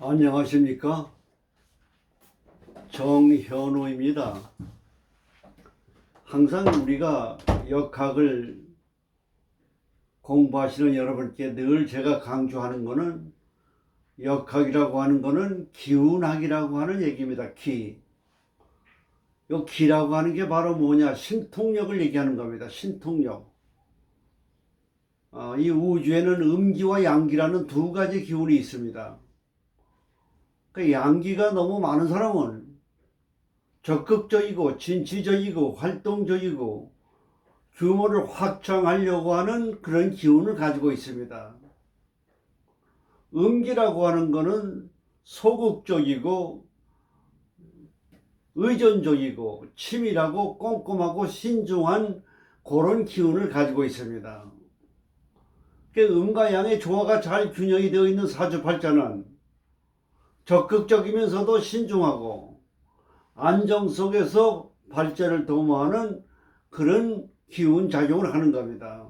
안녕하십니까? 정현우입니다. 항상 우리가 역학을 공부하시는 여러분께 늘 제가 강조하는 거는 역학이라고 하는 거는 기운학이라고 하는 얘기입니다. 기. 요 기라고 하는 게 바로 뭐냐? 신통력을 얘기하는 겁니다. 신통력. 어, 이 우주에는 음기와 양기라는 두 가지 기운이 있습니다. 그 양기가 너무 많은 사람은 적극적이고 진취적이고 활동적이고 규모를 확장하려고 하는 그런 기운을 가지고 있습니다. 음기라고 하는 것은 소극적이고 의존적이고 치밀하고 꼼꼼하고 신중한 그런 기운을 가지고 있습니다. 그 음과 양의 조화가 잘 균형이 되어 있는 사주팔자는 적극적이면서도 신중하고 안정 속에서 발전을 도모하는 그런 기운 작용을 하는 겁니다.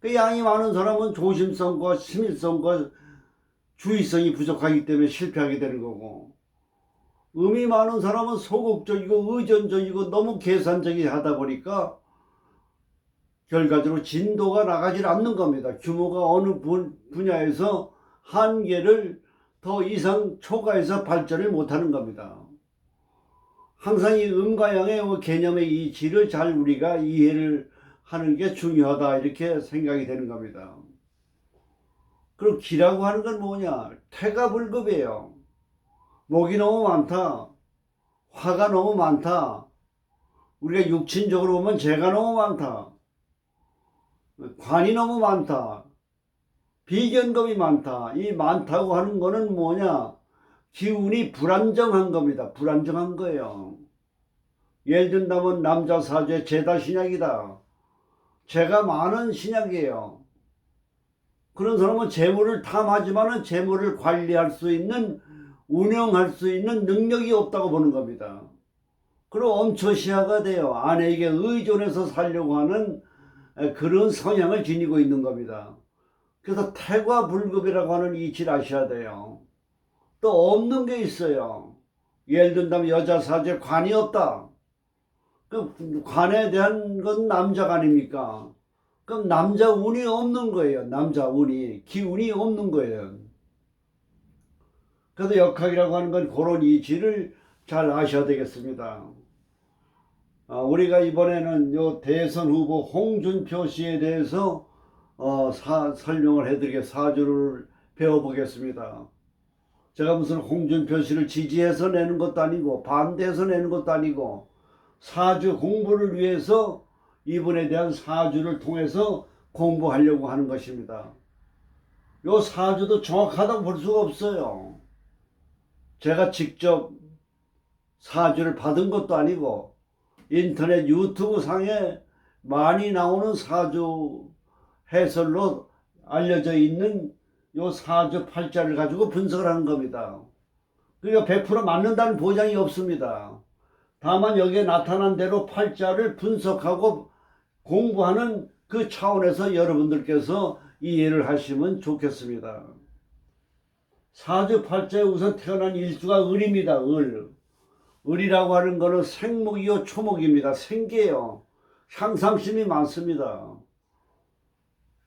그 양이 많은 사람은 조심성과 심일성과 주의성이 부족하기 때문에 실패하게 되는 거고 음이 많은 사람은 소극적이고 의존적이고 너무 계산적이 하다 보니까 결과적으로 진도가 나가질 않는 겁니다. 규모가 어느 분- 분야에서 한계를 더 이상 초과해서 발전을 못하는 겁니다. 항상 이 음과 양의 그 개념의 이 질을 잘 우리가 이해를 하는 게 중요하다 이렇게 생각이 되는 겁니다. 그리고 기라고 하는 건 뭐냐? 태가 불급이에요. 목이 너무 많다. 화가 너무 많다. 우리가 육친적으로 보면 죄가 너무 많다. 관이 너무 많다. 비견금이 많다. 이 많다고 하는 거는 뭐냐? 기운이 불안정한 겁니다. 불안정한 거예요. 예를 든다면 남자 사주의 제다 신약이다. 죄가 많은 신약이에요. 그런 사람은 재물을 탐하지만은 재물을 관리할 수 있는 운영할 수 있는 능력이 없다고 보는 겁니다. 그리고 엄초시화가 돼요. 아내에게 의존해서 살려고 하는 그런 성향을 지니고 있는 겁니다. 그래서 태과불급이라고 하는 이치를 아셔야 돼요. 또 없는 게 있어요. 예를 든다면 여자 사주에 관이 없다. 그 관에 대한 건 남자가 아닙니까? 그럼 남자 운이 없는 거예요. 남자 운이 기운이 없는 거예요. 그래서 역학이라고 하는 건 그런 이치를 잘 아셔야 되겠습니다. 아, 우리가 이번에는 요 대선 후보 홍준표 씨에 대해서 어, 사, 설명을 해드리게 사주를 배워보겠습니다. 제가 무슨 홍준표 씨를 지지해서 내는 것도 아니고 반대해서 내는 것도 아니고 사주 공부를 위해서 이분에 대한 사주를 통해서 공부하려고 하는 것입니다. 요 사주도 정확하다고 볼 수가 없어요. 제가 직접 사주를 받은 것도 아니고 인터넷 유튜브 상에 많이 나오는 사주 해설로 알려져 있는 요 사주 팔자를 가지고 분석을 하는 겁니다. 그러니까 100% 맞는다는 보장이 없습니다. 다만 여기에 나타난 대로 팔자를 분석하고 공부하는 그 차원에서 여러분들께서 이해를 하시면 좋겠습니다. 사주 팔자에 우선 태어난 일주가 을입니다. 을. 을이라고 하는 것은 생목이요 초목입니다. 생계요. 향상심이 많습니다.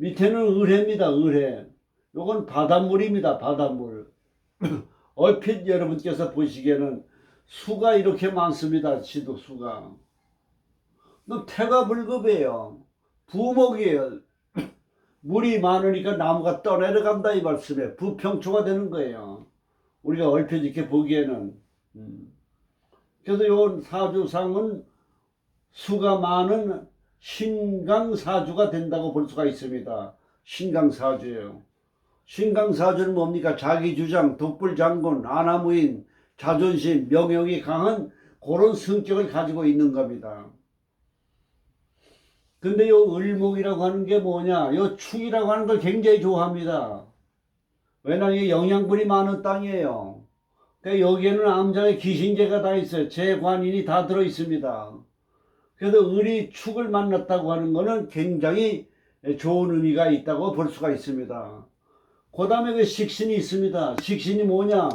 밑에는 을해입니다. 을해. 요건 바닷물입니다. 바닷물. 얼핏 여러분께서 보시기에는 수가 이렇게 많습니다. 지도 수가. 너 태가 불급이에요. 부목이에요. 물이 많으니까 나무가 떠내려간다 이 말씀에 부평초가 되는 거예요. 우리가 얼핏 이렇게 보기에는. 음. 그래서 요 사주상은 수가 많은 신강사주가 된다고 볼 수가 있습니다. 신강사주예요. 신강사주는 뭡니까? 자기 주장, 독불장군, 아나무인, 자존심, 명령이 강한 그런 성격을 가지고 있는 겁니다. 근데 요 을목이라고 하는 게 뭐냐? 요 축이라고 하는 걸 굉장히 좋아합니다. 왜냐하면 영양분이 많은 땅이에요. 그러니까 여기에는 암장의 귀신계가 다 있어요. 재관인이 다 들어 있습니다. 그래서 을이 축을 만났다고 하는 것은 굉장히 좋은 의미가 있다고 볼 수가 있습니다. 그 다음에 그 식신이 있습니다. 식신이 뭐냐?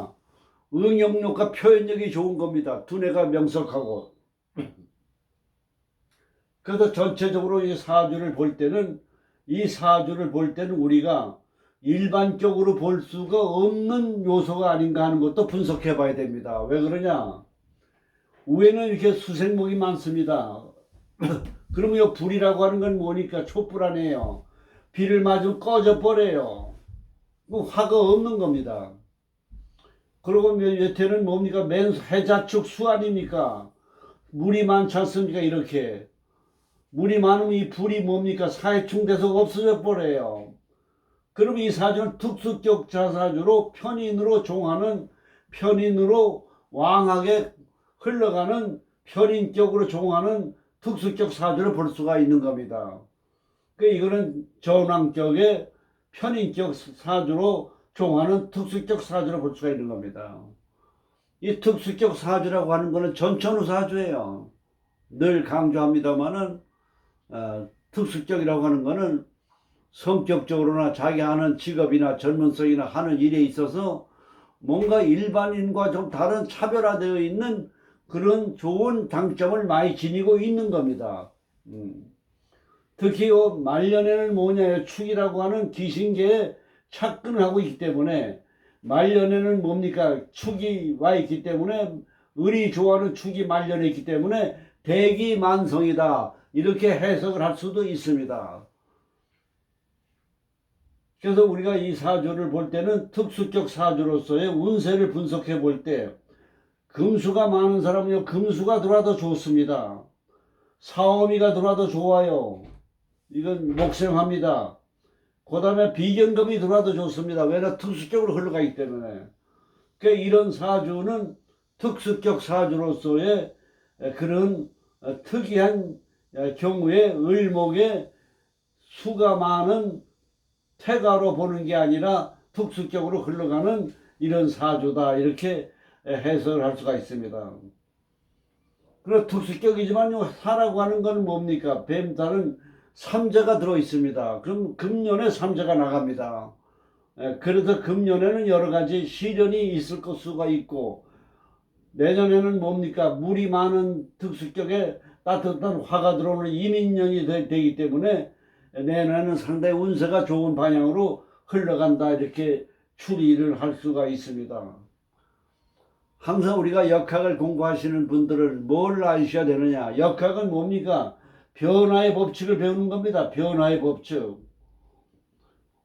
응용력과 표현력이 좋은 겁니다. 두뇌가 명석하고. 그래서 전체적으로 이 사주를 볼 때는 이 사주를 볼 때는 우리가 일반적으로 볼 수가 없는 요소가 아닌가 하는 것도 분석해 봐야 됩니다. 왜 그러냐? 위에는 이렇게 수생목이 많습니다. 그러면 이 불이라고 하는 건 뭐니까 촛불 아니에요. 비를 맞으면 꺼져 버려요. 그 화가 없는 겁니다. 그리고 여태는 뭡니까? 맨 해자축 수 아닙니까? 물이 많지 않습니까? 이렇게. 물이 많으면 이 불이 뭡니까? 사해충돼서 없어져 버려요. 그럼 이 사주는 특수격 자사주로 편인으로 종하는 편인으로 왕하게 흘러가는 편인격으로 종하는 특수격 사주를 볼 수가 있는 겁니다. 그 이거는 전왕격의 편인격 사주로 종하는 특수격 사주로 볼 수가 있는 겁니다. 이 특수격 사주라고 하는 것은 전천후 사주예요. 늘 강조합니다만은 어, 특수격이라고 하는 것은 성격적으로나 자기 하는 직업이나 전문성이나 하는 일에 있어서 뭔가 일반인과 좀 다른 차별화되어 있는 그런 좋은 장점을 많이 지니고 있는 겁니다. 음. 특히 요 말년에는 뭐냐 축이라고 하는 귀신계에 착근을 하고 있기 때문에 말년에는 뭡니까 축이 와 있기 때문에 을이 좋아하는 축이 말년에 있기 때문에 대기만성이다 이렇게 해석을 할 수도 있습니다. 그래서 우리가 이 사주를 볼 때는 특수격 사주로서의 운세를 분석해 볼때 금수가 많은 사람은요 금수가 들어와도 좋습니다. 사오미가 들어와도 좋아요. 이건 목생합니다. 그 다음에 비견금이 들어와도 좋습니다. 왜냐 특수격으로 흘러가기 때문에. 그 이런 사주는 특수격 사주로서의 그런 특이한 경우에 을목에 수가 많은 태가로 보는 게 아니라 특수격으로 흘러가는 이런 사주다 이렇게 해석을 할 수가 있습니다. 그리고 특수격이지만 사라고 하는 건 뭡니까? 뱀살은 삼재가 들어 있습니다. 그럼 금년에 삼재가 나갑니다. 에, 그래서 금년에는 여러 가지 시련이 있을 것 수가 있고 내년에는 뭡니까? 물이 많은 특수격에 따뜻한 화가 들어오는 이민년이 되, 되기 때문에 내년에는 상당히 운세가 좋은 방향으로 흘러간다 이렇게 추리를 할 수가 있습니다. 항상 우리가 역학을 공부하시는 분들은 뭘 아셔야 되느냐? 역학은 뭡니까? 변화의 법칙을 배우는 겁니다. 변화의 법칙.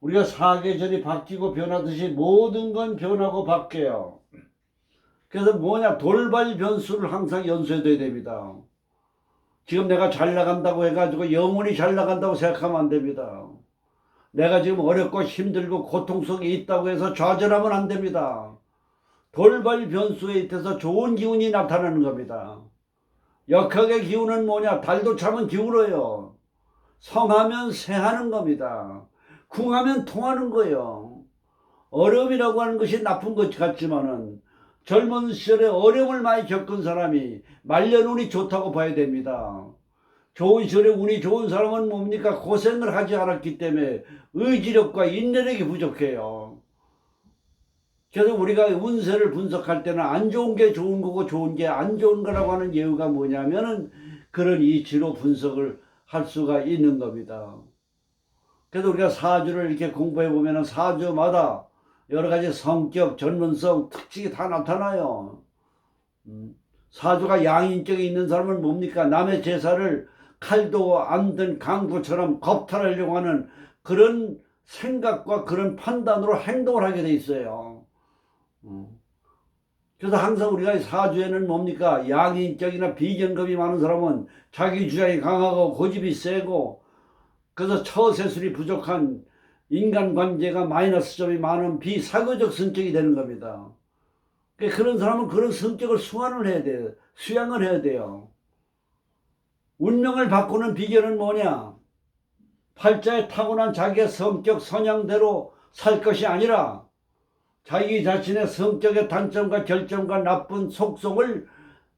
우리가 사계절이 바뀌고 변하듯이 모든 건 변하고 바뀌어요. 그래서 뭐냐? 돌발 변수를 항상 연수해둬야 됩니다. 지금 내가 잘 나간다고 해가지고 영원히 잘 나간다고 생각하면 안 됩니다. 내가 지금 어렵고 힘들고 고통 속에 있다고 해서 좌절하면 안 됩니다. 돌발 변수에 있어서 좋은 기운이 나타나는 겁니다. 역학의 기운은 뭐냐? 달도 차면 기울어요. 성하면 새하는 겁니다. 궁하면 통하는 거예요. 어려움이라고 하는 것이 나쁜 것 같지만은 젊은 시절에 어려움을 많이 겪은 사람이 말년 운이 좋다고 봐야 됩니다. 좋은 시절에 운이 좋은 사람은 뭡니까? 고생을 하지 않았기 때문에 의지력과 인내력이 부족해요. 그래서 우리가 운세를 분석할 때는 안 좋은 게 좋은 거고 좋은 게 안 좋은 거라고 하는 이유가 뭐냐면은 그런 이치로 분석을 할 수가 있는 겁니다. 그래서 우리가 사주를 이렇게 공부해 보면은 사주마다 여러 가지 성격, 전문성, 특징이 다 나타나요. 음, 사주가 양인격이 있는 사람은 뭡니까? 남의 제사를 칼도 안 든 강도처럼 겁탈하려고 하는 그런 생각과 그런 판단으로 행동을 하게 돼 있어요. 음. 그래서 항상 우리가 사주에는 뭡니까? 양인격이나 비견금이 많은 사람은 자기 주장이 강하고 고집이 세고 그래서 처세술이 부족한 인간관계가 마이너스 점이 많은 비사교적 성격이 되는 겁니다. 그러니까 그런 사람은 그런 성격을 수완을 해야 돼요. 수양을 해야 돼요. 운명을 바꾸는 비결은 뭐냐? 팔자에 타고난 자기의 성격 성향대로 살 것이 아니라 자기 자신의 성격의 단점과 결점과 나쁜 속성을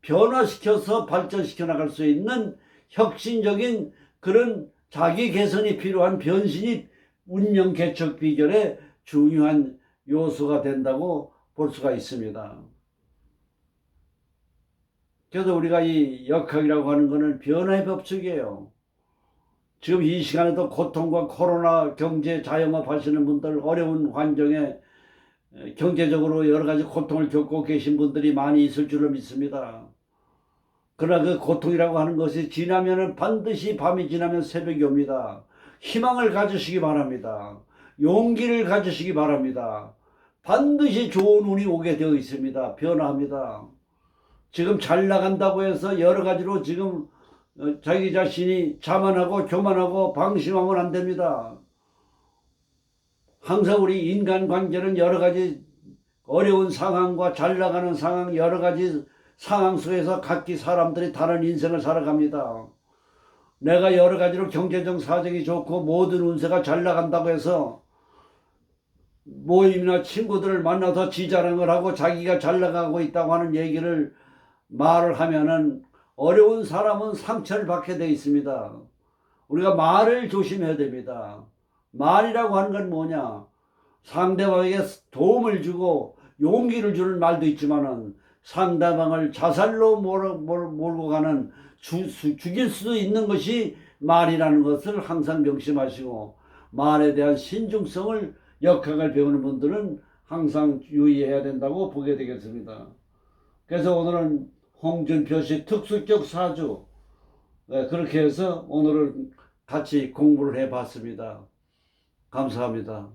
변화시켜서 발전시켜 나갈 수 있는 혁신적인 그런 자기 개선이 필요한 변신이 운명 개척 비결의 중요한 요소가 된다고 볼 수가 있습니다. 그래서 우리가 이 역학이라고 하는 것은 변화의 법칙이에요. 지금 이 시간에도 고통과 코로나 경제 자영업 하시는 분들 어려운 환경에 에, 경제적으로 여러 가지 고통을 겪고 계신 분들이 많이 있을 줄로 믿습니다. 그러나 그 고통이라고 하는 것이 지나면은 반드시 밤이 지나면 새벽이 옵니다. 희망을 가지시기 바랍니다. 용기를 가지시기 바랍니다. 반드시 좋은 운이 오게 되어 있습니다. 변화합니다. 지금 잘 나간다고 해서 여러 가지로 지금 어, 자기 자신이 자만하고 교만하고 방심하면 안 됩니다. 항상 우리 인간 관계는 여러 가지 어려운 상황과 잘 나가는 상황, 여러 가지 상황 속에서 각기 사람들이 다른 인생을 살아갑니다. 내가 여러 가지로 경제적 사정이 좋고 모든 운세가 잘 나간다고 해서 모임이나 친구들을 만나서 지자랑을 하고 자기가 잘 나가고 있다고 하는 얘기를 말을 하면은 어려운 사람은 상처를 받게 돼 있습니다. 우리가 말을 조심해야 됩니다. 말이라고 하는 건 뭐냐? 상대방에게 도움을 주고 용기를 주는 말도 있지만은 상대방을 자살로 몰고 가는 주, 수- 죽일 수도 있는 것이 말이라는 것을 항상 명심하시고 말에 대한 신중성을 역학을 배우는 분들은 항상 유의해야 된다고 보게 되겠습니다. 그래서 오늘은 홍준표 씨 특수격 사주 네, 그렇게 해서 오늘은 같이 공부를 해봤습니다. 감사합니다.